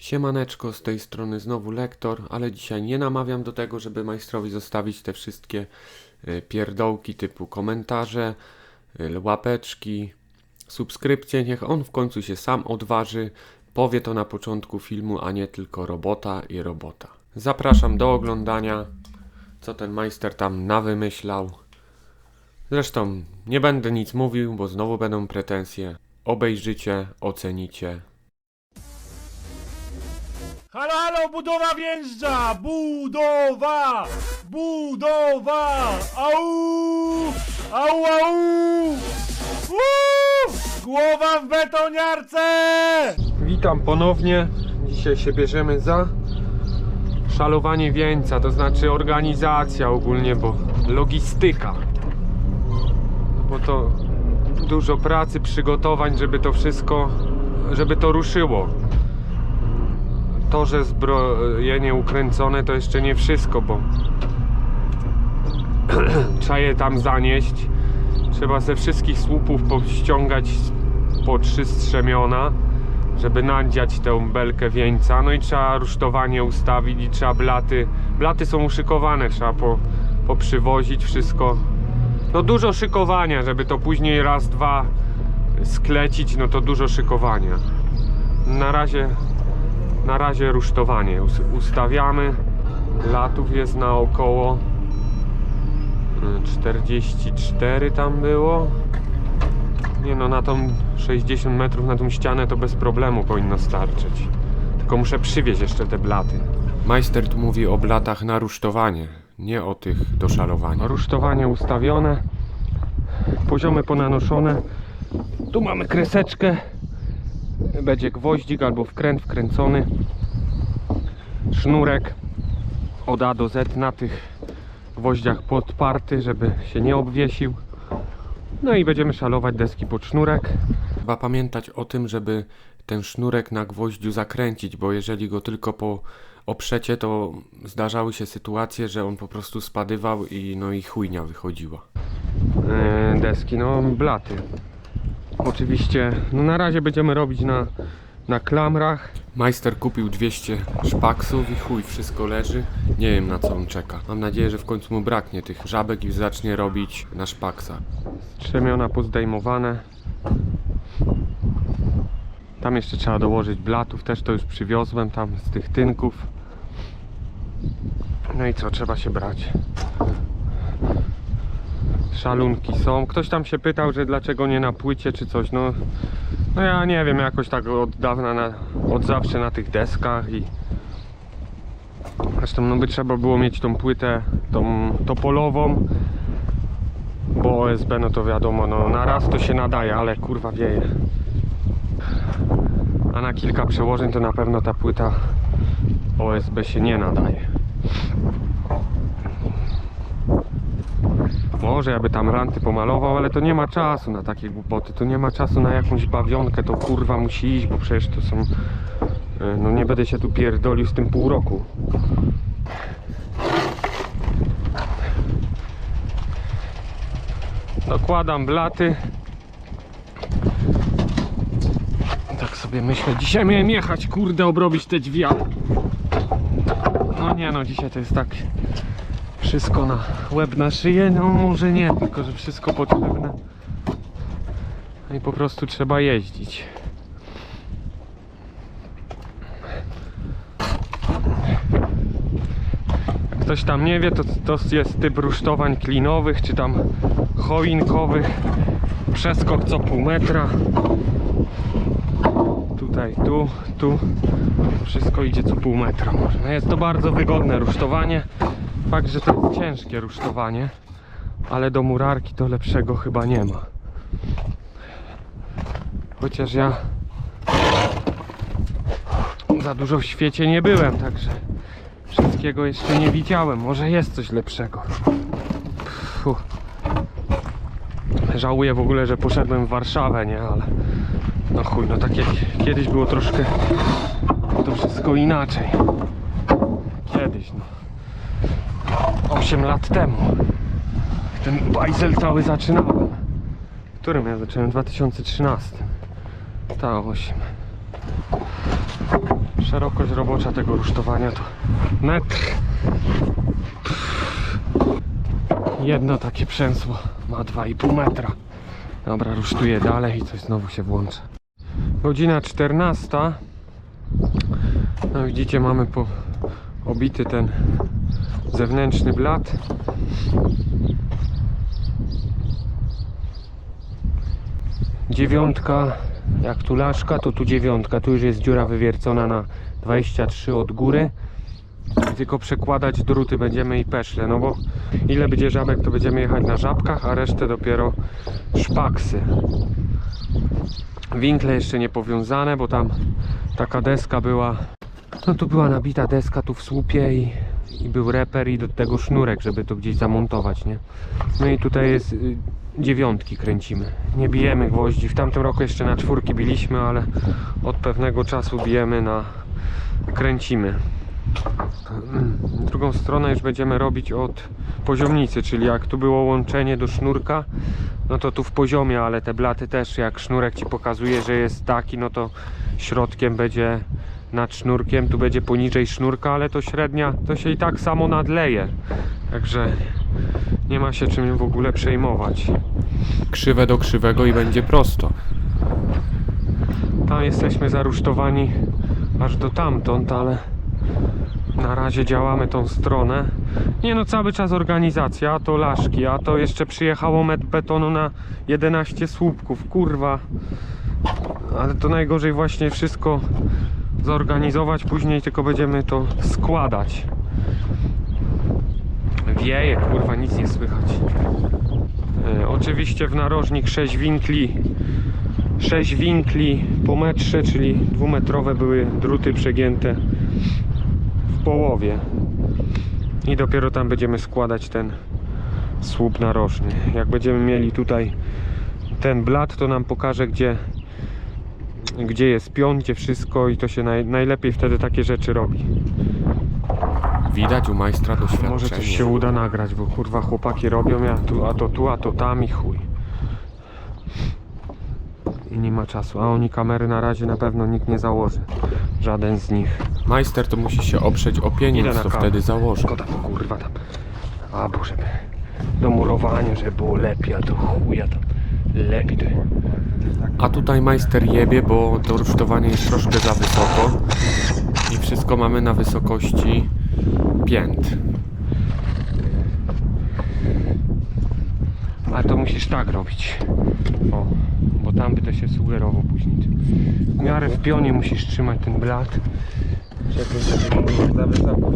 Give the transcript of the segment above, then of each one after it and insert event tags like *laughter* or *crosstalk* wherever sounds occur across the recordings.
Siemaneczko, z tej strony znowu lektor, ale dzisiaj nie namawiam do tego, żeby majstrowi zostawić te wszystkie y, pierdołki typu komentarze, y, łapeczki, subskrypcje. Niech on w końcu się sam odważy, powie to na początku filmu, a nie tylko robota i robota. Zapraszam do oglądania, co ten majster tam nawymyślał. Zresztą nie będę nic mówił, bo znowu będą pretensje. Obejrzycie, ocenicie. Halo, halo, budowa wjeżdża! Budowa! Budowa! Au! Au, au! Uuu! Głowa w betoniarce! Witam ponownie. Dzisiaj się bierzemy za szalowanie wieńca, to znaczy organizacja ogólnie, bo logistyka. Bo to dużo pracy, przygotowań, żeby to wszystko, żeby to ruszyło. To, że zbrojenie ukręcone to jeszcze nie wszystko, bo *clears throat* trzeba je tam zanieść. Trzeba ze wszystkich słupów pościągać po trzy strzemiona żeby nadziać tę belkę wieńca. No i trzeba rusztowanie ustawić i trzeba blaty. Blaty są uszykowane, trzeba po, poprzywozić wszystko. No dużo szykowania, żeby to później raz, dwa sklecić, no to dużo szykowania. Na razie, na razie rusztowanie us- ustawiamy. Latów jest na około y, 44 tam było. Nie no, na tą 60 metrów na tą ścianę to bez problemu powinno starczyć. Tylko muszę przywieźć jeszcze te blaty. Majster tu mówi o blatach na rusztowanie, nie o tych do szalowania. Rusztowanie ustawione, poziomy ponanoszone. Tu mamy kreseczkę. Będzie gwoździk albo wkręt wkręcony. Sznurek od A do Z na tych gwoździach podparty, żeby się nie obwiesił. No i będziemy szalować deski pod sznurek. Trzeba pamiętać o tym, żeby ten sznurek na gwoździu zakręcić, bo jeżeli go tylko po oprzecie, to zdarzały się sytuacje, że on po prostu spadywał i no i chujnia wychodziła. Yy, deski, no blaty. Oczywiście, no na razie będziemy robić na, na klamrach. Majster kupił 200 szpaksów i chuj, wszystko leży. Nie wiem na co on czeka. Mam nadzieję, że w końcu mu braknie tych żabek i zacznie robić na szpaksa. Strzemiona pozdejmowane. Tam jeszcze trzeba dołożyć blatów, też to już przywiozłem tam z tych tynków. No i co, trzeba się brać. Szalunki są. Ktoś tam się pytał, że dlaczego nie na płycie czy coś. No, no ja nie wiem, jakoś tak od dawna, na, od zawsze na tych deskach i zresztą no by trzeba było mieć tą płytę, tą topolową, bo OSB no to wiadomo, no na raz to się nadaje, ale kurwa wieje. A na kilka przełożeń to na pewno ta płyta OSB się nie nadaje. Może ja by tam ranty pomalował, ale to nie ma czasu na takie głupoty. To nie ma czasu na jakąś bawionkę, to kurwa musi iść, bo przecież to są... e, No nie będę się tu pierdolił z tym pół roku. Dokładam blaty. Tak sobie myślę, dzisiaj miałem jechać, kurde, obrobić te drzwi. No nie no, dzisiaj to jest tak wszystko na łeb na szyję, no może nie, tylko że wszystko potrzebne. No i po prostu trzeba jeździć. Jak ktoś tam nie wie, to, to jest typ rusztowań klinowych, czy tam choinkowych. Przeskok co pół metra. Tutaj, tu, tu. Wszystko idzie co pół metra. No jest to bardzo wygodne rusztowanie. Fakt, że to jest ciężkie rusztowanie, ale do murarki to lepszego chyba nie ma. Chociaż ja za dużo w świecie nie byłem, także wszystkiego jeszcze nie widziałem. Może jest coś lepszego. Żałuję w ogóle, że poszedłem w Warszawę, nie? Ale no chuj, no tak jak kiedyś było troszkę to wszystko inaczej. Kiedyś, no. 8 lat temu. Ten bajzel cały zaczynałem. W którym ja zacząłem? W 2013. Ta 8. Szerokość robocza tego rusztowania to metr. Jedno takie przęsło ma 2,5 metra. Dobra, rusztuję dalej i coś znowu się włączy. Godzina 14. No widzicie, mamy po obity ten zewnętrzny blat. Dziewiątka, jak tu laszka, to tu dziewiątka. Tu już jest dziura wywiercona na 23 od góry. Tylko przekładać druty będziemy i peszle, no bo ile będzie żabek, to będziemy jechać na żabkach, a resztę dopiero szpaksy. Winkle jeszcze nie powiązane, bo tam taka deska była. No tu była nabita deska tu w słupie i, i był reper i do tego sznurek, żeby to gdzieś zamontować, nie? No i tutaj jest y, dziewiątki kręcimy. Nie bijemy gwoździ. W tamtym roku jeszcze na czwórki biliśmy, ale od pewnego czasu bijemy na kręcimy. Drugą stronę już będziemy robić od poziomnicy, czyli jak tu było łączenie do sznurka, no to tu w poziomie, ale te blaty też, jak sznurek ci pokazuje, że jest taki, no to środkiem będzie nad sznurkiem, tu będzie poniżej sznurka, ale to średnia, to się i tak samo nadleje. Także nie ma się czym w ogóle przejmować. Krzywe do krzywego i będzie prosto. Tam jesteśmy zarusztowani aż do tamtąd, ale na razie działamy tą stronę. Nie no, cały czas organizacja, a to laszki, a to jeszcze przyjechało metr betonu na 11 słupków, kurwa. Ale to najgorzej właśnie wszystko zorganizować, później tylko będziemy to składać. Wieje, kurwa, nic nie słychać. E, oczywiście w narożnik 6 winkli 6 winkli po metrze, czyli dwumetrowe były druty przegięte w połowie i dopiero tam będziemy składać ten słup narożny jak będziemy mieli tutaj ten blat to nam pokaże gdzie gdzie jest pion, gdzie wszystko i to się naj, najlepiej wtedy takie rzeczy robi Widać u majstra doświadczenie. może coś się uda nagrać, bo kurwa chłopaki robią, ja tu, a to tu, a to tam i chuj. I nie ma czasu, a oni kamery na razie na pewno nikt nie założy. Żaden z nich. Majster to musi się oprzeć o pieniądz, kawę. wtedy założy. Szkoda, bo kurwa tam. A bo żeby do murowania, żeby było lepiej, a to chuja tam. Lepiej to. A tutaj majster jebie, bo to rusztowanie jest troszkę za wysoko i wszystko mamy na wysokości pięt. Ale to musisz tak robić. O, bo tam by to się sugerował później. W miarę w pionie musisz trzymać ten blat. za wysoko.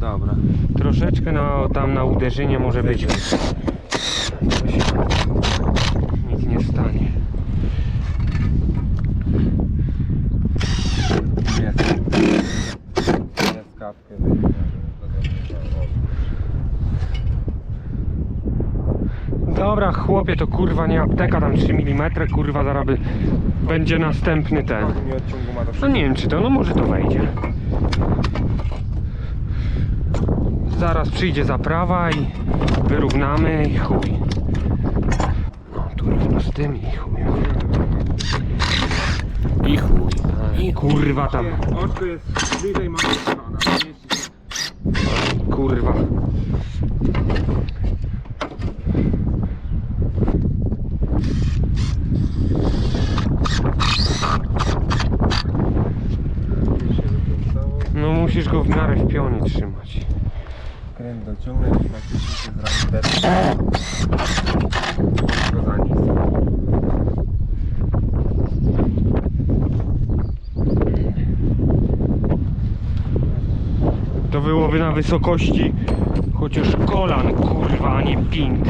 Dobra. Troszeczkę na, tam na uderzynie może być. To się nic nie stanie. Jest. Jest kapkę. Chłopie, to kurwa nie apteka, tam 3 mm, kurwa, zaraz by będzie następny ten. No nie wiem czy to, no może to wejdzie. Zaraz przyjdzie zaprawa i wyrównamy i chuj. No tu równo z tym i chuj. I chuj. I kurwa tam, Oczko jest bliżej kurwa. No musisz go w miarę w pionie trzymać. Kręt dociągnąć i faktycznie się nic. To byłoby na wysokości chociaż kolan, kurwa, a nie pint.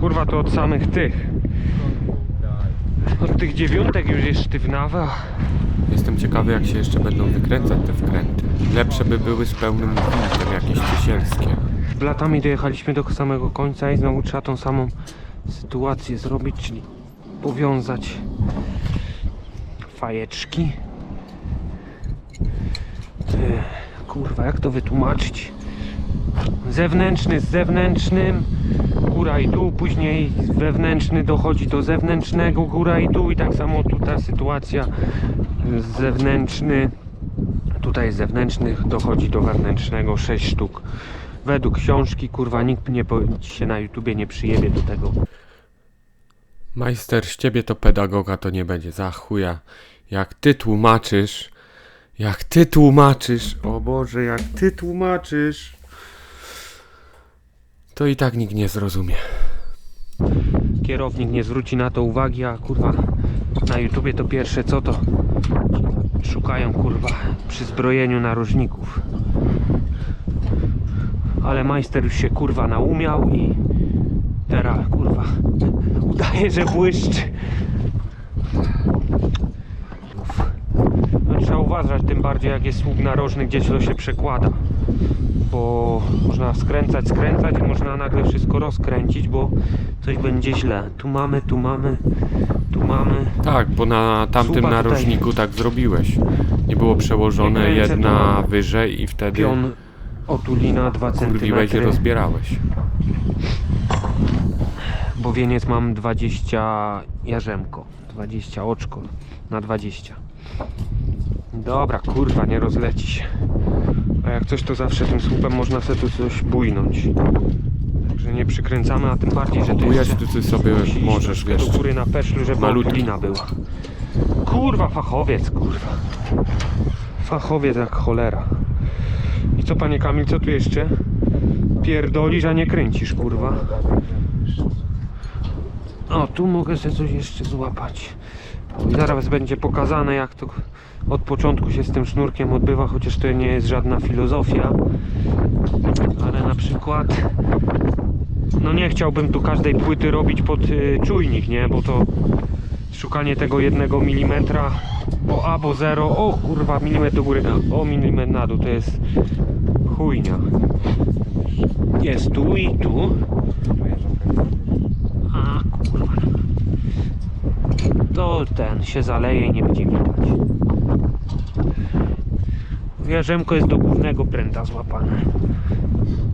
Kurwa, to od samych tych. Od tych dziewiątek już jest sztywnawa. Jestem ciekawy jak się jeszcze będą wykręcać te wkręty. Lepsze by były z pełnym gwintem, jakieś ciesielskie. Blatami dojechaliśmy do samego końca i znowu trzeba tą samą sytuację zrobić, czyli powiązać fajeczki. Ty, kurwa, jak to wytłumaczyć? Zewnętrzny z zewnętrznym, góra i dół, później wewnętrzny dochodzi do zewnętrznego, góra i dół i tak samo tu ta sytuacja zewnętrzny, tutaj z zewnętrznych dochodzi do wewnętrznego 6 sztuk. Według książki, kurwa, nikt nie się na YouTubie nie przyjebie do tego. Majster, z ciebie to pedagoga to nie będzie za chuja. Jak ty tłumaczysz, jak ty tłumaczysz, o Boże, jak ty tłumaczysz, to i tak nikt nie zrozumie. Kierownik nie zwróci na to uwagi, a kurwa na YouTubie to pierwsze co to szukają kurwa przy zbrojeniu narożników. Ale majster już się kurwa naumiał i teraz kurwa udaje, że błyszczy. No, trzeba uważać, tym bardziej jak jest słup narożny, gdzieś to się przekłada. Bo można skręcać, skręcać i można nagle wszystko rozkręcić, bo coś będzie źle. Tu mamy, tu mamy, tu mamy. Tak, bo na tamtym Słupa tutaj. narożniku tak zrobiłeś. Nie było przełożone Jak ręce jedna wyżej i wtedy Pion otulina 2 kurwiłeś i cm. rozbierałeś. Bo wieniec mam 20 jarzemko. 20 oczko na 20. Dobra, kurwa, nie rozleci się. A jak coś, to zawsze tym słupem można sobie tu coś bujnąć. Także nie przykręcamy, a tym bardziej, że to Bujać tu ty sobie możesz, wiesz. do góry na peszlu, żeby malutki. była. Kurwa, fachowiec, kurwa. Fachowiec jak cholera. I co, panie Kamil, co tu jeszcze? Pierdolisz, a nie kręcisz, kurwa. O, tu mogę sobie coś jeszcze złapać. I zaraz będzie pokazane, jak to od początku się z tym sznurkiem odbywa, chociaż to nie jest żadna filozofia. Ale na przykład, no nie chciałbym tu każdej płyty robić pod y, czujnik, nie? Bo to szukanie tego jednego milimetra, bo A, bo zero, o kurwa, milimetr do góry, o milimetr na dół, to jest chujnia. Jest tu i tu. A kurwa. To ten się zaleje i nie będzie widać. Wierzemko jest do głównego pręta złapane.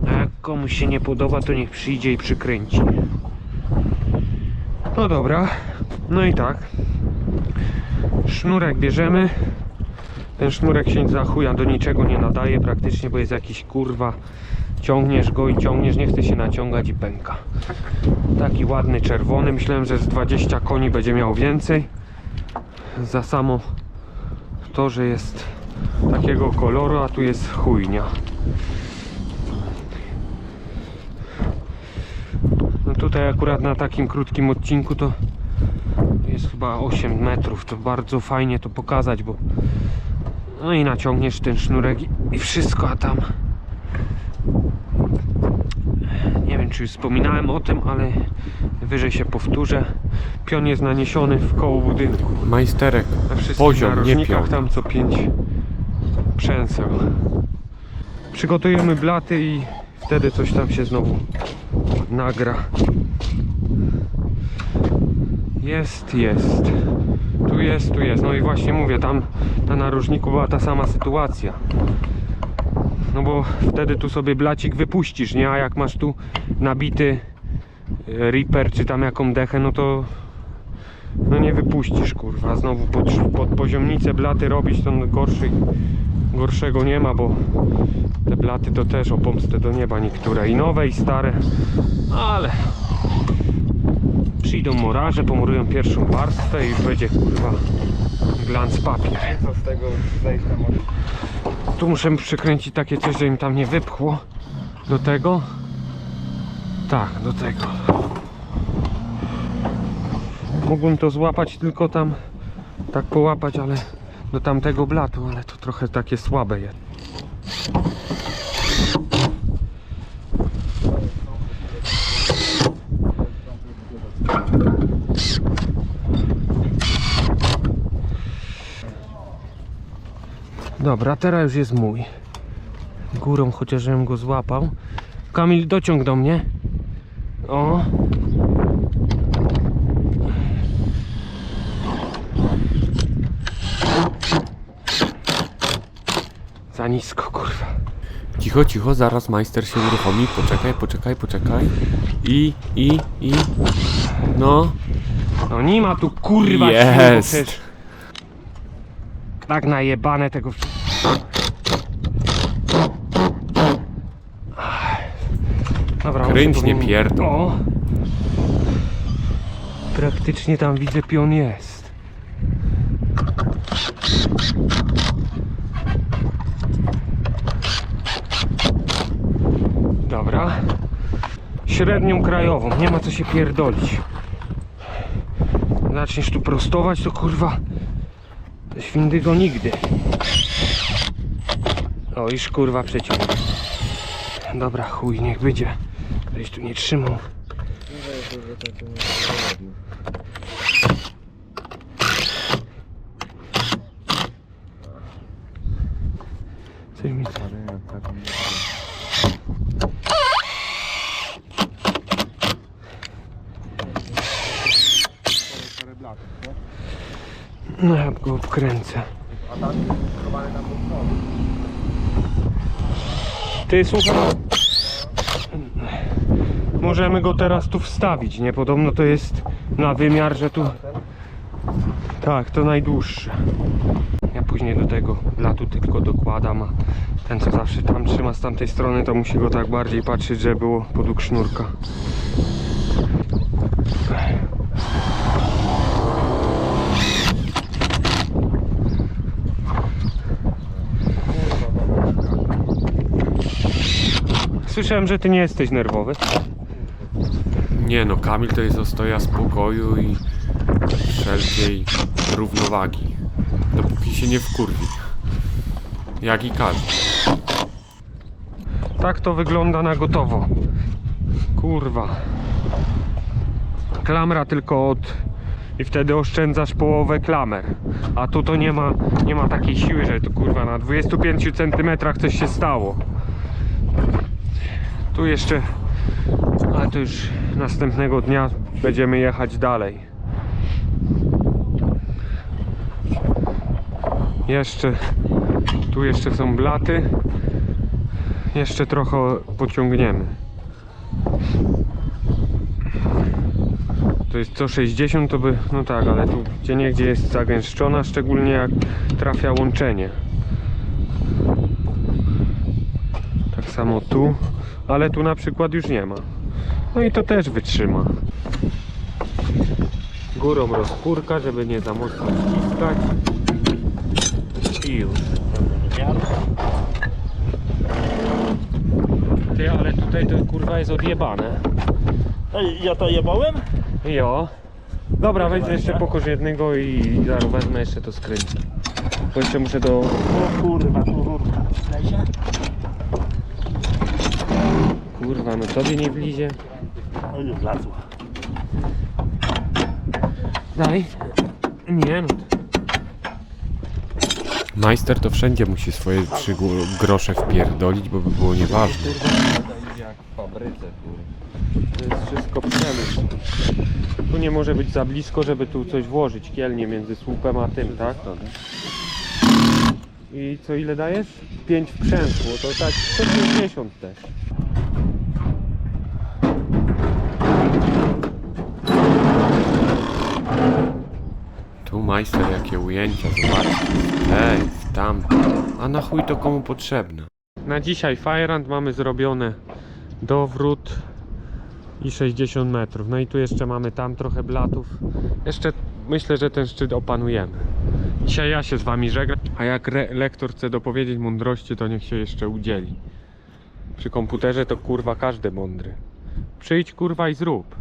A jak komuś się nie podoba, to niech przyjdzie i przykręci. No dobra. No i tak. Sznurek bierzemy. Ten sznurek się za chuja do niczego nie nadaje praktycznie, bo jest jakiś kurwa. Ciągniesz go i ciągniesz, nie chce się naciągać i pęka. Taki ładny czerwony. Myślałem, że z 20 koni będzie miał więcej. Za samo to, że jest takiego koloru, a tu jest chujnia. No tutaj akurat na takim krótkim odcinku to jest chyba 8 metrów. To bardzo fajnie to pokazać, bo no i naciągniesz ten sznurek i, wszystko, a tam nie wiem czy już wspominałem o tym, ale wyżej się powtórzę. Pion jest naniesiony w koło budynku. Majsterek, Na wszystkich Poziom, nie pion. tam co 5 przęseł. Przygotujemy blaty i wtedy coś tam się znowu nagra. Jest, jest. Tu jest, tu jest. No i właśnie mówię, tam na narożniku była ta sama sytuacja. No bo wtedy tu sobie blacik wypuścisz, nie? A jak masz tu nabity Reaper czy tam jaką dechę, no to no nie wypuścisz kurwa. Znowu pod, pod poziomnicę blaty robić to gorszy, gorszego nie ma, bo te blaty to też o pomstę do nieba niektóre i nowe i stare, ale przyjdą morarze, pomurują pierwszą warstwę i już będzie kurwa glans papier. Co z tego zejść na morze? Tu muszę przykręcić takie coś, żeby mi tam nie wypchło do tego. Tak, do tego. Mógłbym to złapać tylko tam, tak połapać, ale do tamtego blatu, ale to trochę takie słabe jest. Dobra, teraz już jest mój. Górą chociaż żebym go złapał. Kamil, dociąg do mnie. O. Za nisko, kurwa. Cicho, cicho, zaraz majster się uruchomi. Poczekaj, poczekaj, poczekaj. I, i, i. No, No nie ma tu kurwa Jest. przecież. Tak najebane tego. Dobra, Kręć, muszę nie powinien- pierdol. O! Praktycznie tam widzę pion jest. Dobra. Średnią krajową, nie ma co się pierdolić. Zaczniesz tu prostować, to kurwa Świndygo nigdy O, iż kurwa przeciąg Dobra, chuj, niech będzie Żeś tu nie trzymał. Coś mi No ja go wkręcę Ty słuchaj Możemy go teraz tu wstawić, nie? Podobno to jest na wymiar, że tu Tak, to najdłuższe. Ja później do tego latu tylko dokładam, a ten co zawsze tam trzyma z tamtej strony to musi go tak bardziej patrzeć, żeby było podług sznurka. Słyszałem, że ty nie jesteś nerwowy nie no, Kamil to jest ostoja spokoju i wszelkiej równowagi. Dopóki się nie wkurwi. Jak i każdy. Tak to wygląda na gotowo. Kurwa. Klamra tylko od... I wtedy oszczędzasz połowę klamer. A tu to nie ma, nie ma takiej siły, że tu kurwa na 25 cm coś się stało. Tu jeszcze... Ale to już następnego dnia będziemy jechać dalej. Jeszcze... Tu jeszcze są blaty. Jeszcze trochę pociągniemy. To jest co 60 to by, no tak, ale tu gdzie niegdzie jest zagęszczona, szczególnie jak trafia łączenie. Tak samo tu, ale tu na przykład już nie ma. No i to też wytrzyma. Górą rozpórka, żeby nie za mocno ściskać. I już. Ty, ale tutaj to kurwa jest odjebane. Ej, ja to jebałem? Jo. Dobra, weź jeszcze pokoż jednego i zaraz wezmę jeszcze to skręcę. Bo jeszcze muszę do... O kurwa, tu rurka. Lezie? Kurwa, no tobie nie wlizie. No już wlazła. Daj. Nie no. Majster to wszędzie musi swoje trzy grosze wpierdolić, bo by było nieważne. jak w fabryce, kurwa. To jest wszystko przemysł. Tu nie może być za blisko, żeby tu coś włożyć. Kielnie między słupem a tym, tak? I co ile dajesz? 5 w krzęsło, to tak 150 też. Tu majster jakie ujęcia, zobaczcie. Ej, tam. A na chuj to komu potrzebne? Na dzisiaj Firehand mamy zrobione dowrót i 60 metrów. No i tu jeszcze mamy tam trochę blatów. Jeszcze myślę, że ten szczyt opanujemy. Dzisiaj ja się z wami żegnam, a jak lektor chce dopowiedzieć mądrości, to niech się jeszcze udzieli. Przy komputerze to kurwa każdy mądry. Przyjdź kurwa i zrób.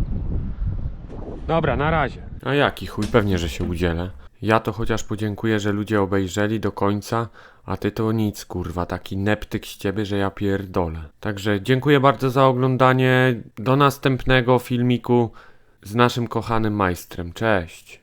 Dobra, na razie. A jaki chuj, pewnie, że się udzielę. Ja to chociaż podziękuję, że ludzie obejrzeli do końca, a ty to nic, kurwa, taki neptyk z ciebie, że ja pierdolę. Także dziękuję bardzo za oglądanie. Do następnego filmiku z naszym kochanym majstrem. Cześć.